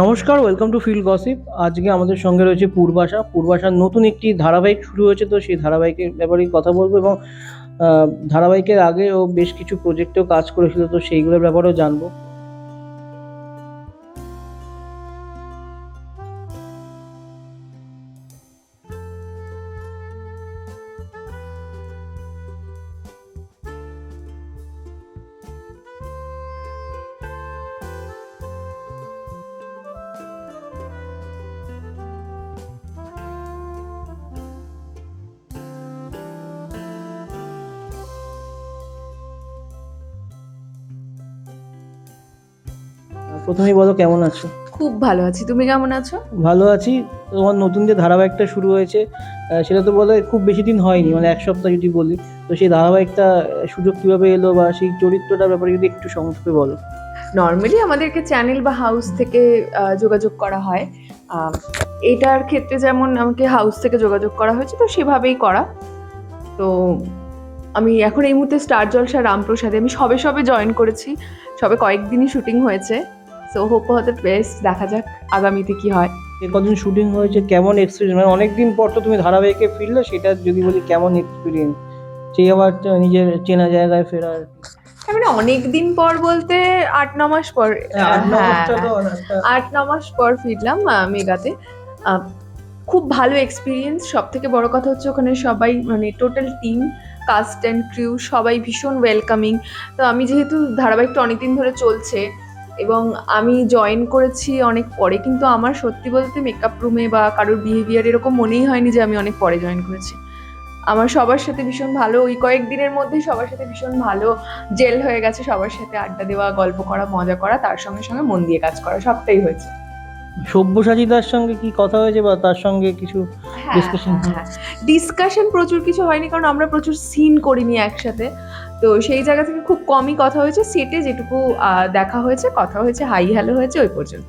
নমস্কার welcome to feel gossip আজকে আমাদের সঙ্গে রয়েছে পূর্বাশা। পূর্বাশার নতুন একটি ধারাবাহিক শুরু হয়েছে, তো সেই ধারাবাহিকের ব্যাপারেই কথা বলব এবং ধারাবাহিকের আগে ও বেশ কিছু প্রজেক্টেও কাজ করেছিল, তো সেইগুলোর ব্যাপারেও জানব। প্রথমেই বলো কেমন আছো? খুব ভালো আছি। তুমি কেমন আছো? ভালো আছি। তোমার নতুন যে ধারাবাহিকটা শুরু হয়েছে সেটা তো বলে খুব বেশি দিন হয়নি মানে এক সপ্তাহ যদি বলি। তো সেই ধারাবাহিকটা সুযোগ কীভাবে এলো বা সেই চরিত্রটার ব্যাপারে যদি একটু সংক্ষেপে বলো। নর্মালি আমাদেরকে চ্যানেল বা হাউস থেকে যোগাযোগ করা হয়। এটার ক্ষেত্রে যেমন আমাকে হাউস থেকে যোগাযোগ করা হয়েছে তো সেভাবেই করা। তো আমি এখন এই মুহূর্তে স্টার জলসা রামপ্রসাদে আমি সবে সবে জয়েন করেছি। সবে কয়েকদিনই শুটিং হয়েছে। সো হোপ হতে বেস্ট দেখা যাক আগামীতে কি হয়। এ কদিন শুটিং হয়েছে কেমন এক্সপিরিয়েন্স মানে অনেকদিন পর তো তুমি ধারাবাহিকে ফিরলে সেটা যদি বলি কেমন এক্সপিরিয়েন্স সেই আবার নিজের চেনা জায়গায় ফেরার। মানে অনেক দিন পর বলতে আট ন মাস পর। হ্যাঁ, আট ন মাস পর ফিরলাম মেগাতে। খুব ভালো এক্সপিরিয়েন্স সব থেকে বড় কথা হচ্ছে ওখানে সবাই মানে total team cast and crew সবাই ভীষণ ওয়েলকামিং তো আমি যেহেতু ধারাবাহিকটা অনেকদিন ধরে চলছে এবং আমি জয়েন করেছি অনেক পরে কিন্তু আমার সত্যি বলতে মেকআপ রুমে বা কারোর বিহেভিয়ার এরকম মনেই হয়নি যে আমি অনেক পরে জয়েন করেছি। আমার সবার সাথে ভীষণ ভালো ওই কয়েকদিনের মধ্যে সবার সাথে ভীষণ ভালো জেল হয়ে গেছে সবার সাথে আড্ডা দেওয়া গল্প করা মজা করা তার সঙ্গে সঙ্গে মন দিয়ে কাজ করা সবটাই হয়েছে। সব্যসাচীদার সঙ্গে কি কথা হয়েছে বা তার সঙ্গে কিছু হ্যাঁ, ডিসকাশন প্রচুর কিছু হয়নি কারণ আমরা প্রচুর সিন করিনি একসাথে। তো সেই জায়গা থেকে খুব কমই কথা হয়েছে। সেটে যেটুকু দেখা হয়েছে, কথা হয়েছে হাই হ্যালো হয়েছে, ওই পর্যন্ত।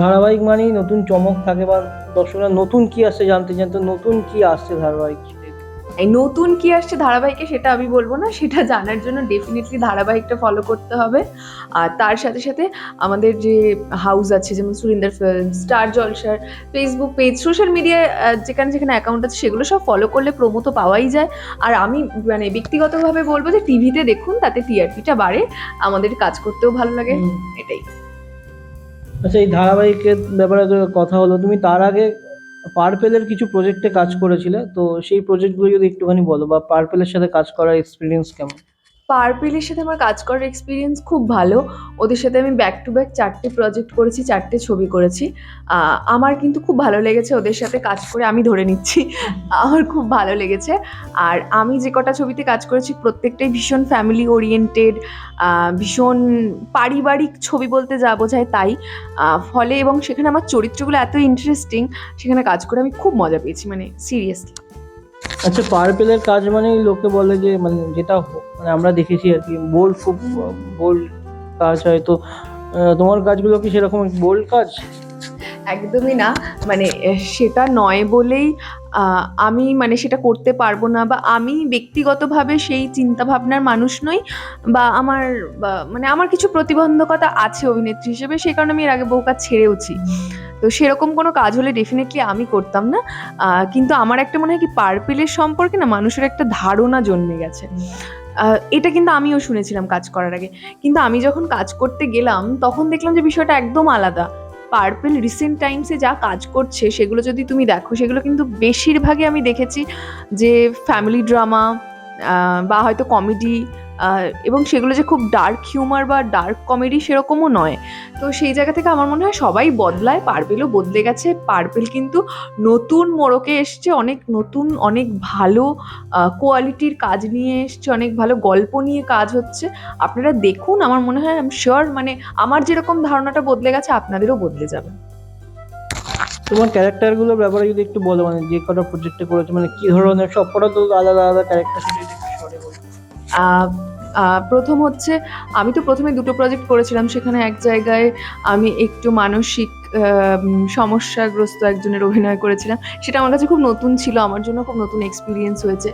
ধারাবাহিক মানেই নতুন চমক থাকে বা দর্শকরা নতুন কি আসছে জানতে চান তো নতুন কি আসছে ধারাবাহিক? এই নতুন কি আসছে ধারাবাহিকে সেটা আমি বলব না সেটা জানার জন্য ডেফিনেটলি ধারাবাহিকটা ফলো করতে হবে। আর তার সাথে সাথে আমাদের যে হাউস আছে যেমন সুরিন্দার ফিল্ম স্টার জলসার ফেসবুক পেজ সোশ্যাল মিডিয়ায় যেখানে যেখানে অ্যাকাউন্ট আছে সেগুলো সব ফলো করলে প্রোমো তো পাওয়াই যায়। আর আমি মানে ব্যক্তিগতভাবে বলব যে টিভিতে দেখুন তাতে টিআরপিটা বাড়ে আমাদের কাজ করতেও ভালো লাগে এটাই। আচ্ছা এই ধারাবাহিকের ব্যাপারে কথা হলো তুমি তার আগে পার্পেলের কিছু প্রজেক্টে কাজ করেছিলে, তো সেই প্রজেক্টগুলো যদি একটুখানি বলো বা পার্পেলের সাথে কাজ করার এক্সপিরিয়েন্স কেমন? পার্পিলের সাথে আমার কাজ করার এক্সপিরিয়েন্স খুব ভালো। ওদের সাথে আমি ব্যাক টু ব্যাক চারটে প্রজেক্ট করেছি, চারটে ছবি করেছি। আমার কিন্তু খুব ভালো লেগেছে ওদের সাথে কাজ করে, আমি ধরে নিচ্ছি। আমার খুব ভালো লেগেছে। আর আমি যে কটা ছবিতে কাজ করেছি, প্রত্যেকটাই ভীষণ ফ্যামিলি ওরিয়েন্টেড ভীষণ পারিবারিক ছবি বলতে যা বোঝায় তাই। ফলে এবং সেখানে আমার চরিত্রগুলো এত ইন্টারেস্টিং সেখানে কাজ করে আমি খুব মজা পেয়েছি মানে সিরিয়াসলি আচ্ছা পার্পেলের কাজ মানে লোকে বলে যে মানে যেটা মানে আমরা দেখেছি আর কি বোল্ড খুব বোল্ড কাজ হয়। তো তোমার কাজগুলো কি সেরকম বোল্ড কাজ? একদমই না। মানে সেটা নয় বলেই আমি মানে সেটা করতে পারব না বা আমি ব্যক্তিগতভাবে সেই চিন্তাভাবনার মানুষ নই বা আমার মানে আমার কিছু প্রতিবন্ধকতা আছে অভিনেত্রী হিসেবে সেই কারণে আমি এর আগে বহু কাজ ছেড়েওছি। তো সেরকম কোনো কাজ হলে ডেফিনেটলি আমি করতাম না। কিন্তু আমার একটা মনে হয় কি পার্পেলের সম্পর্কে না মানুষের একটা ধারণা জন্মে গেছে। এটা কিন্তু আমিও শুনেছিলাম কাজ করার আগে। কিন্তু আমি যখন কাজ করতে গেলাম, তখন দেখলাম যে বিষয়টা একদম আলাদা। পার্পেল রিসেন্ট টাইমসে যা কাজ করছে, সেগুলো যদি তুমি দেখো, সেগুলো কিন্তু বেশিরভাগই আমি দেখেছি যে ফ্যামিলি ড্রামা বা হয়তো কমেডি এবং সেগুলো যে খুব ডার্ক হিউমার বা ডার্ক কমেডি সেরকমও নয়। তো সেই জায়গা থেকে আমার মনে হয় সবাই বদলায় পার্পেলও বদলে গেছে। পার্পেল কিন্তু নতুন মোড়কে এসছে, অনেক নতুন, অনেক ভালো কোয়ালিটির কাজ নিয়ে এসছে, অনেক ভালো গল্প নিয়ে কাজ হচ্ছে। আপনারা দেখুন, আমার মনে হয় আই শিওর মানে আমার যেরকম ধারণাটা বদলে গেছে, আপনাদেরও বদলে যাবে। তোমার ক্যারেক্টারগুলোর ব্যাপারে যদি একটু বলো মানে যে কটা প্রজেক্টে করেছ মানে কি ধরনের সব কটা তো আলাদা আলাদা ক্যারেক্টার প্রথম হচ্ছে আমি তো প্রথমে দুটো প্রজেক্ট করেছিলাম, সেখানে এক জায়গায় আমি একটু মানসিক সমস্যাগ্রস্ত একজনের অভিনয় করেছিলাম। সেটা আমার কাছে খুব নতুন ছিল, আমার জন্য খুব নতুন এক্সপিরিয়েন্স হয়েছে।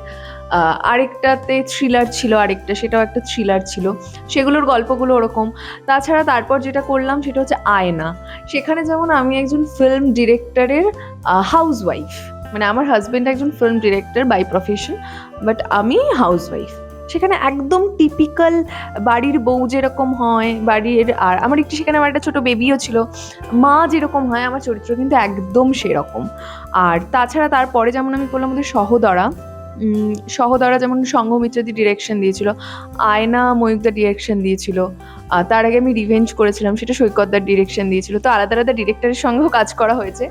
আরেকটাতে থ্রিলার ছিল আরেকটা, সেটাও একটা থ্রিলার ছিল। সেগুলোর গল্পগুলো ওরকম। তাছাড়া তারপর যেটা করলাম সেটা হচ্ছে আয়না। সেখানে যেমন আমি একজন ফিল্ম ডিরেক্টরের হাউস ওয়াইফ মানে আমার হাজব্যান্ড একজন film director by profession but আমি হাউস ওয়াইফ সেখানে একদম টিপিক্যাল বাড়ির বউ যেরকম হয়, বাড়ির আর আমার একটু সেখানে আমার একটা ছোটো বেবিও ছিল, মা যেরকম হয়, আমার চরিত্র কিন্তু একদম সেরকম। আর তাছাড়া তারপরে যেমন আমি বললাম আমাদের সহদরা সহদরা যেমন সংঘমিত্রাদি ডিরেকশন দিয়েছিল, আয়না ময়ূকদা ডিরেকশন দিয়েছিল তার আগে আমি রিভেঞ্জ করেছিলাম, সেটা সৈকতদার ডিরেকশন দিয়েছিল, তো আলাদা আলাদা ডিরেক্টরের সঙ্গেও কাজ করা হয়েছে।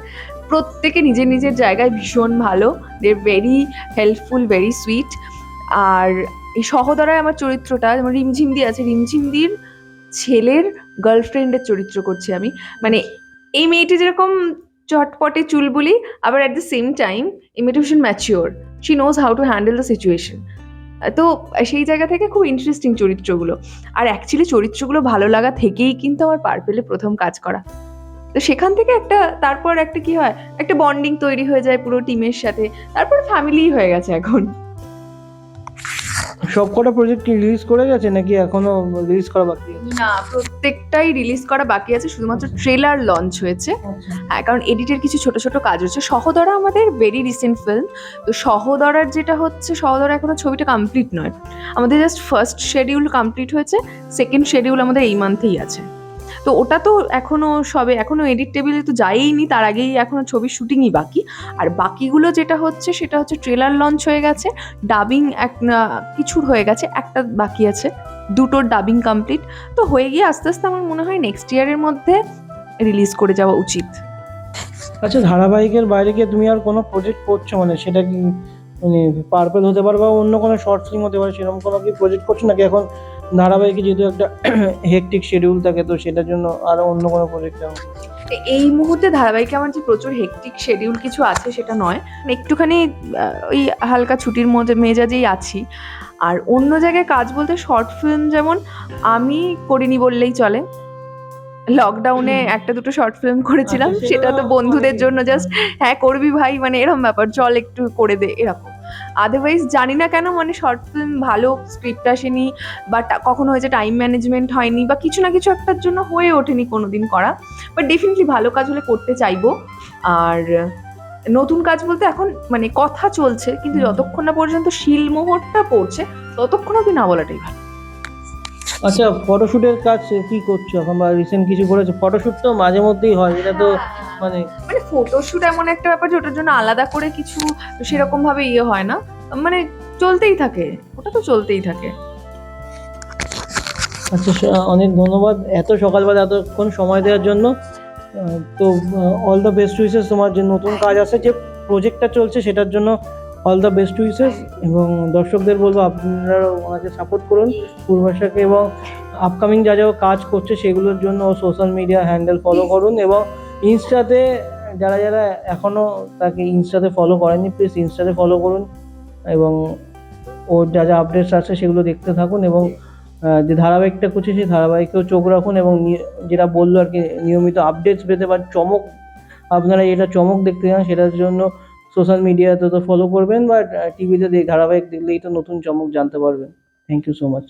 প্রত্যেকে নিজের নিজের জায়গায় ভীষণ ভালো they very helpful very sweet আর এই সহদরায় আমার চরিত্রটা, যেমন রিমঝিমদি আছে, রিমঝিমদির ছেলের গার্লফ্রেন্ডের চরিত্র করছি আমি। মানে এই মেয়েটি যেরকম চটপটে চুলবুলি, আবার অ্যাট দ্য সেম টাইম এই মেয়েটা ভীষণ mature she knows how to handle the situation তো সেই জায়গা থেকে খুব ইন্টারেস্টিং চরিত্রগুলো। আর অ্যাকচুয়ালি চরিত্রগুলো ভালো লাগা থেকেই কিন্তু আমার পার্পেলে প্রথম কাজ করা। তো সেখান থেকে একটা, তারপর একটা কি হয়, একটা বন্ডিং তৈরি হয়ে যায় পুরো টিমের সাথে। তারপর ফ্যামিলি হয়ে গেছে এখন। সব কটা প্রজেক্ট কি রিলিজ করে গেছে নাকি এখনও রিলিজ করা বাকি আছে? না প্রত্যেকটাই রিলিজ করা বাকি আছে শুধুমাত্র ট্রেলার লঞ্চ হয়েছে। হ্যাঁ কারণ এডিটের কিছু ছোট ছোট কাজ হচ্ছে। সহদরা আমাদের ভেরি রিসেন্ট ফিল্ম তো সহদরার যেটা হচ্ছে সহদরা এখনও ছবিটা কমপ্লিট নয়। আমাদের জাস্ট ফার্স্ট শেডিউল কমপ্লিট হয়েছে সেকেন্ড শেডিউল আমাদের এই মান্থেই আছে। তো ওটা তো এখনও সবে, এখনও এডিট টেবিলে তো যাইনি, তার আগেই এখনও ছবির শুটিংই বাকি। আর বাকিগুলো যেটা হচ্ছে, সেটা হচ্ছে ট্রেলার লঞ্চ হয়ে গেছে ডাবিং এক কিছুর হয়ে গেছে, একটা বাকি আছে, দুটোর ডাবিং কমপ্লিট তো হয়ে গিয়ে আস্তে আস্তে আমার মনে হয় নেক্সট ইয়ারের মধ্যে রিলিজ করে যাওয়া উচিত। আচ্ছা ধারাবাহিকের বাইরে গিয়ে তুমি আর কোনো প্রজেক্ট করছ মানে সেটা কি মানে পার্পেল হতে পারে বা অন্য কোনো শর্ট ফিল্ম হতে পারে, সেরকম কোনো কি প্রজেক্ট করছ নাকি এখন ধারাবাহিকে যেহেতু একটা হেকটিক শিডিউল থাকে তো সেটার জন্য আরও অন্য কোনো প্রজেক্ট এই মুহূর্তে ধারাবাহিকে আমার যে প্রচুর হেকটিক শেডিউল কিছু আছে সেটা নয়। একটুখানি ওই হালকা ছুটির মধ্যে মেজাজেই আছি। আর অন্য জায়গায় কাজ বলতে শর্ট ফিল্ম যেমন আমি করিনি বললেই চলে। লকডাউনে একটা দুটো শর্ট ফিল্ম করেছিলাম আচ্ছা, সেটা তো বন্ধুদের জন্য জাস্ট হ্যাঁ করবি ভাই মানে এরকম ব্যাপার চল একটু করে দে এরকম। আদারওয়াইজ জানি না কেন মানে শর্ট ফিল্ম ভালো স্ক্রিপ্ট আসেনি বা কখনো হয়েছে টাইম ম্যানেজমেন্ট হয়নি বা কিছু না কিছু একটার জন্য হয়ে ওঠেনি কোনো দিন করা। বাট ডেফিনেটলি ভালো কাজ হলে করতে চাইব। আর নতুন কাজ বলতে এখন মানে কথা চলছে কিন্তু যতক্ষণ না পর্যন্ত শিলমোহরটা পড়ছে ততক্ষণ অব্দি না বলাটাই ভালো। আচ্ছা ফটোশুটের কাজ কি করছ? এখন বা রিসেন্ট কিছু করেছ? ফটোশুট তো মাঝে মধ্যেই হয় এটা তো মানে মানে ফটোশুট এমন একটা ব্যাপার যে ওটার জন্য আলাদা করে কিছু সেরকম ভাবে ইয়ে হয় না। মানে চলতেই থাকে ওটা তো চলতেই থাকে। আচ্ছা অনেক ধন্যবাদ। এত সকালবেলা এতক্ষণ সময় দেওয়ার জন্য তো অল দ্য বেস্ট উইসেস তোমার যে নতুন কাজ আছে যে প্রজেক্টটা চলছে সেটার জন্য অল দ্য বেস্ট উইসেস এবং দর্শকদের বলব আপনারা ওনাকে সাপোর্ট করুন পূর্বাশাকে এবং আপকামিং যা যা কাজ করছে সেগুলোর জন্য ও সোশ্যাল মিডিয়া হ্যান্ডেল ফলো করুন এবং ইনস্টাতে যারা যারা এখনও তাকে ইনস্টাতে ফলো করেনি প্লিজ ইনস্টাতে ফলো করুন এবং ওর যা যা আপডেটস আছে সেগুলো দেখতে থাকুন এবং যে ধারাবাহিকটা করছে সেই ধারাবাহিকেও চোখ রাখুন এবং যেটা বলল আর কি, নিয়মিত আপডেটস পেতে পারেন চমক, আপনারা যেটা চমক দেখতে চান সেটার জন্য সোশ্যাল মিডিয়াতে তো ফলো করবেন বা টিভিতে ধারাবাহিক দেখলেই তো নতুন চমক জানতে পারবেন। Thank you so much